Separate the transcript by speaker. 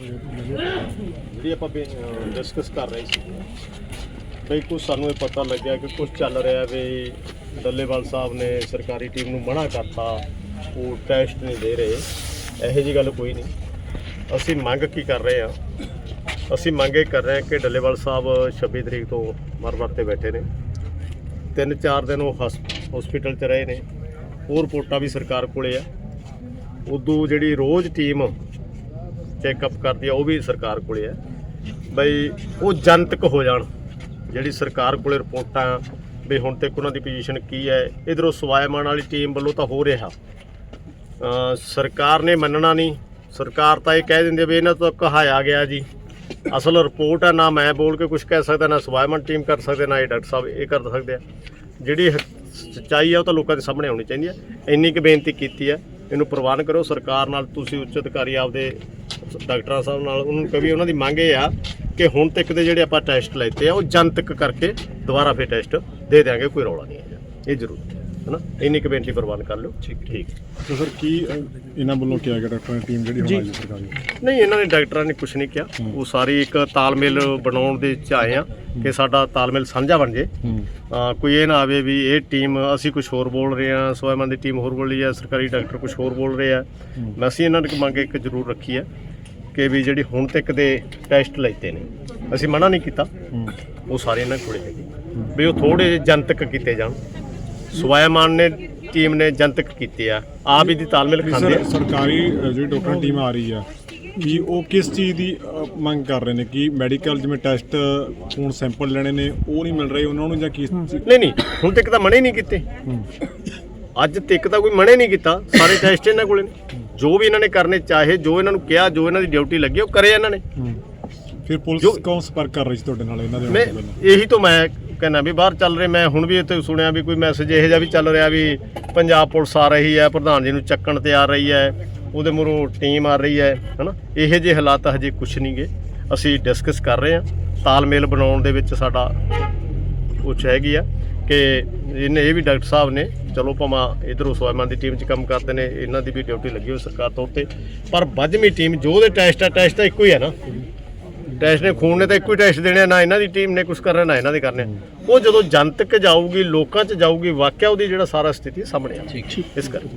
Speaker 1: ਜਿਹੜੀ ਆਪਾਂ ਡਿਸਕਸ ਕਰ ਰਹੇ ਸੀ। ਬਈ ਕੁਝ ਸਾਨੂੰ ਇਹ ਪਤਾ ਲੱਗਿਆ ਕਿ ਕੁਝ ਚੱਲ ਰਿਹਾ ਵੀ ਡੱਲੇਵਾਲ ਸਾਹਿਬ ਨੇ ਸਰਕਾਰੀ ਟੀਮ ਨੂੰ ਮਨਾ ਕਰਤਾ, ਉਹ ਟੈਸਟ ਨਹੀਂ ਦੇ ਰਹੇ। ਇਹੋ ਜੀ ਗੱਲ ਕੋਈ ਨਹੀਂ। ਅਸੀਂ ਮੰਗ ਕੀ ਕਰ ਰਹੇ ਆ ਅਸੀਂ ਮੰਗ ਇਹ ਕਰ ਰਹੇ ਹਾਂ ਕਿ ਡੱਲੇਵਾਲ ਸਾਹਿਬ 26 ਤਰੀਕ ਤੋਂ ਮਰ-ਮਰ ਤੇ ਬੈਠੇ ਨੇ। ਤਿੰਨ ਚਾਰ ਦਿਨ ਉਹ ਹਸਪੀਟਲ 'ਚ ਰਹੇ ਨੇ। ਉਹ ਰਿਪੋਰਟਾਂ ਵੀ ਸਰਕਾਰ ਕੋਲੇ ਆ। ਉਦੋਂ ਜਿਹੜੀ ਰੋਜ਼ ਟੀਮ ਚੈੱਕਅਪ ਕਰਦੀ ਆ, ਉਹ ਵੀ ਸਰਕਾਰ ਕੋਲੇ ਆ। ਬਈ ਉਹ ਜਨਤਕ ਹੋ ਜਾਣ, ਜਿਹੜੀ ਸਰਕਾਰ ਕੋਲੇ ਰਿਪੋਰਟਾਂ ਵੀ ਹੁਣ ਤੱਕ ਉਹਨਾਂ ਦੀ ਪੋਜੀਸ਼ਨ ਕੀ ਹੈ, ਇਧਰੋਂ ਸਵਾਇਮਾਨ ਵਾਲੀ ਟੀਮ ਵੱਲੋਂ ਤਾਂ ਹੋ ਰਿਹਾ। ਸਰਕਾਰ ਨੇ ਮੰਨਣਾ ਨਹੀਂ, ਸਰਕਾਰ ਤਾਂ ਇਹ ਕਹਿ ਦਿੰਦੇ ਵੀ ਇਹਨਾਂ ਤੋਂ ਕਹਾਇਆ ਗਿਆ ਜੀ। ਅਸਲ ਰਿਪੋਰਟ ਆ, ਨਾ ਮੈਂ ਬੋਲ ਕੇ ਕੁਝ ਕਹਿ ਸਕਦਾ, ਨਾ ਸਵਾਇਮਾਨ ਟੀਮ ਕਰ ਸਕਦੇ, ਨਾ ਇਹ ਡਾਕਟਰ ਸਾਹਿਬ ਇਹ ਕਰ ਸਕਦੇ ਆ। ਜਿਹੜੀ ਹ- ਸੱਚਾਈ ਆ, ਉਹ ਤਾਂ ਲੋਕਾਂ ਦੇ ਸਾਹਮਣੇ ਆਉਣੀ ਚਾਹੀਦੀ ਹੈ ਇੰਨੀ ਕੁ ਬੇਨਤੀ ਕੀਤੀ ਹੈ ਇਹਨੂੰ ਪ੍ਰਵਾਨ ਕਰੋ, ਸਰਕਾਰ ਨਾਲ ਤੁਸੀਂ ਉੱਚ ਅਧਿਕਾਰੀ ਆਪਦੇ ਡਾਕਟਰਾਂ ਸਾਹਿਬ ਨਾਲ, ਉਹਨਾਂ ਨੂੰ ਕਹੀ ਉਹਨਾਂ ਦੀ ਮੰਗ ਇਹ ਆ ਕਿ ਹੁਣ ਤੱਕ ਦੇ ਜਿਹੜੇ ਆਪਾਂ ਟੈਸਟ ਲੈਤੇ ਆ, ਉਹ ਜਨਤਕ ਕਰਕੇ ਦੁਬਾਰਾ ਫਿਰ ਟੈਸਟ ਦੇ ਦਿਆਂਗੇ, ਕੋਈ ਰੌਲਾ ਨਹੀਂ ਹੈ ਇਹ ਜ਼ਰੂਰ ਹੈ ਨਾ ਇੰਨੀ ਕੁ ਬੇਨਤੀ ਪ੍ਰਵਾਨ ਕਰ ਲਓ। ਠੀਕ ਠੀਕ।
Speaker 2: ਤਾਂ ਸਰ ਕੀ ਇਹਨਾਂ ਵੱਲੋਂ ਕਿਹਾ ਗਿਆ ਡਾਕਟਰਾਂ ਦੀ ਟੀਮ ਜਿਹੜੀ ਹੁਣ ਆਈ ਹੈ ਸਰਕਾਰੀ?
Speaker 1: ਨਹੀਂ ਇਹਨਾਂ ਨੇ ਡਾਕਟਰਾਂ ਨੇ ਕੁਝ ਨਹੀਂ ਕਿਹਾ। ਉਹ ਸਾਰੀ ਇੱਕ ਤਾਲਮੇਲ ਬਣਾਉਣ ਦੇ ਚ ਆਏ ਆ ਕਿ ਸਾਡਾ ਤਾਲਮੇਲ ਸਾਂਝਾ ਬਣ ਜੇ। ਕੋਈ ਇਹ ਨਾ ਆਵੇ ਵੀ ਇਹ ਟੀਮ ਅਸੀਂ ਕੁਝ ਹੋਰ ਬੋਲ ਰਹੇ ਆ ਸੋਇਮਨ ਦੀ ਟੀਮ ਹੋਰ ਬੋਲੀ ਆ ਸਰਕਾਰੀ ਡਾਕਟਰ ਕੁਝ ਹੋਰ ਬੋਲ ਰਹੇ ਆ। ਮੈਂ ਅਸੀਂ ਇਹਨਾਂ ਦੀ ਮੰਗ ਇੱਕ ਜ਼ਰੂਰ ਰੱਖੀ ਹੈ ਕਿ ਵੀ ਜਿਹੜੀ ਹੁਣ ਤੱਕ ਦੇ ਟੈਸਟ ਲੈਤੇ ਨੇ ਅਸੀਂ ਮਨਾ ਨਹੀਂ ਕੀਤਾ। ਉਹ ਸਾਰੇ ਇਹਨਾਂ ਕੋਲੇ ਹੈਗੇ। ਵੀ ਉਹ ਥੋੜੇ ਜਿਹੇ ਜਨਤਕ ਕੀਤੇ ਜਾਣ। ਸਵਾਇਮਾਨ ਨੇ ਟੀਮ ਨੇ ਜਨਤਕ ਕੀਤੇ ਆ। ਆਪ ਇਹਦੀ ਤਾਲਮੇਲ
Speaker 2: ਵੀ
Speaker 1: ਖਾਂਦੇ
Speaker 2: ਸਰ
Speaker 1: ਆ।
Speaker 2: ਸਰਕਾਰੀ ਅ, ਜਿਹੜੀ ਡਾਕਟਰਾਂ ਟੀਮ ਆ ਰਹੀ ਆ ਕੀ ਉਹ ਕਿਸ ਚੀਜ਼ ਦੀ ਅ, ਮੰਗ ਕਰ ਰਹੇ ਨੇ? ਕਿ ਮੈਡੀਕਲ ਜਿਵੇਂ ਟੈਸਟ ਖੂਨ ਸੈਂਪਲ ਲੈਣੇ ਨੇ ਉਹ ਨਹੀਂ ਮਿਲ ਰਹੇ ਉਹਨਾਂ ਨੂੰ ਜਾਂ ਕਿਸ
Speaker 1: ਨਹੀਂ ਨਹੀਂ ਹੁਣ ਤੱਕ ਤਾਂ ਮਨੇ ਨਹੀਂ ਕੀਤੇ। ਅੱਜ ਤੱਕ ਤਾਂ ਕੋਈ ਮਨੇ ਨਹੀਂ ਕੀਤਾ। ਸਾਰੇ ਟੈਸਟ ਇਹਨਾਂ ਕੋਲੇ ਨੇ। ਜੋ ਵੀ ਇਹਨਾਂ ਨੇ ਕਰਨੇ ਚਾਹੇ ਜੋ ਇਹਨਾਂ ਨੂੰ ਕਿਹਾ ਜੋ ਇਹਨਾਂ ਦੀ ਡਿਊਟੀ ਲੱਗੀ ਉਹ ਕਰੇ ਇਹਨਾਂ ਨੇ।
Speaker 2: ਫਿਰ ਪੁਲਿਸ
Speaker 1: ਜੋ-
Speaker 2: ਕੌਣ ਸੰਪਰਕ ਕਰ ਰਹੀ ਸੀ ਤੁਹਾਡੇ ਨਾਲ ਇਹਨਾਂ ਦੇ
Speaker 1: ਮੈਂ
Speaker 2: ਆਉਣ ਤੋਂ ਪਹਿਲਾਂ?
Speaker 1: ਇਹੀ ਤੋਂ ਮੈਂ ਕਹਿੰਦਾ ਵੀ ਬਾਹਰ ਚੱਲ ਰਹੇ, ਮੈਂ ਹੁਣ ਵੀ ਇੱਥੇ ਸੁਣਿਆ ਵੀ ਕੋਈ ਮੈਸੇਜ ਇਹੋ ਜਿਹਾ ਵੀ ਚੱਲ ਰਿਹਾ ਵੀ ਪੰਜਾਬ ਪੁਲਿਸ ਆ ਰਹੀ ਹੈ, ਪ੍ਰਧਾਨ ਜੀ ਨੂੰ ਚੱਕਣ ਤੇ ਆ ਰਹੀ ਹੈ, ਉਹਦੇ ਮੂਹਰੋਂ ਟੀਮ ਆ ਰਹੀ ਹੈ, ਹਨਾ? ਇਹੋ ਜਿਹੇ ਹਾਲਾਤ ਹਜੇ ਕੁਝ ਨਹੀਂਗੇ ਅਸੀਂ ਡਿਸਕਸ ਕਰ ਰਹੇ ਹਾਂ। ਤਾਲਮੇਲ ਬਣਾਉਣ ਦੇ ਵਿੱਚ ਸਾਡਾ ਕੁਛ ਹੈਗੀ ਆ ਕਿ ਇਹਨੇ ਇਹ ਵੀ ਡਾਕਟਰ ਸਾਹਿਬ ਨੇ, ਚਲੋ ਭਾਵਾਂ ਇਧਰੋਂ ਸਵਾਇਮਾਨ ਦੀ ਟੀਮ 'ਚ ਕੰਮ ਕਰਦੇ ਨੇ, ਇਹਨਾਂ ਦੀ ਵੀ ਡਿਊਟੀ ਲੱਗੀ ਹੋਈ ਸਰਕਾਰ ਤੌਰ ਤੇ। ਪਰ ਵੱਜਵੀਂ ਟੀਮ ਜੋ ਦੇ ਟੈਸਟ ਆ ਟੈਸਟ ਤਾਂ ਇੱਕੋ ਹੀ ਹੈ ਨਾ। ਟੈਸਟ ਨੇ ਖੂਨ ਨੇ ਤਾਂ ਇੱਕੋ ਹੀ ਟੈਸਟ ਦੇਣੇ ਆ, ਨਾ ਇਹਨਾਂ ਦੀ ਟੀਮ ਨੇ ਕੁਝ ਕਰਨਾ ਨਾ ਇਹਨਾਂ ਦੇ ਕਰਨੇ। ਉਹ ਜਦੋਂ ਜਨਤਕ ਜਾਊਗੀ ਲੋਕਾਂ 'ਚ ਜਾਊਗੀ ਵਾਕਿਆ ਉਹਦੀ ਜਿਹੜਾ ਸਾਰਾ ਸਥਿਤੀ ਸਾਹਮਣੇ ਆ। ਇਸ ਕਰਕੇ।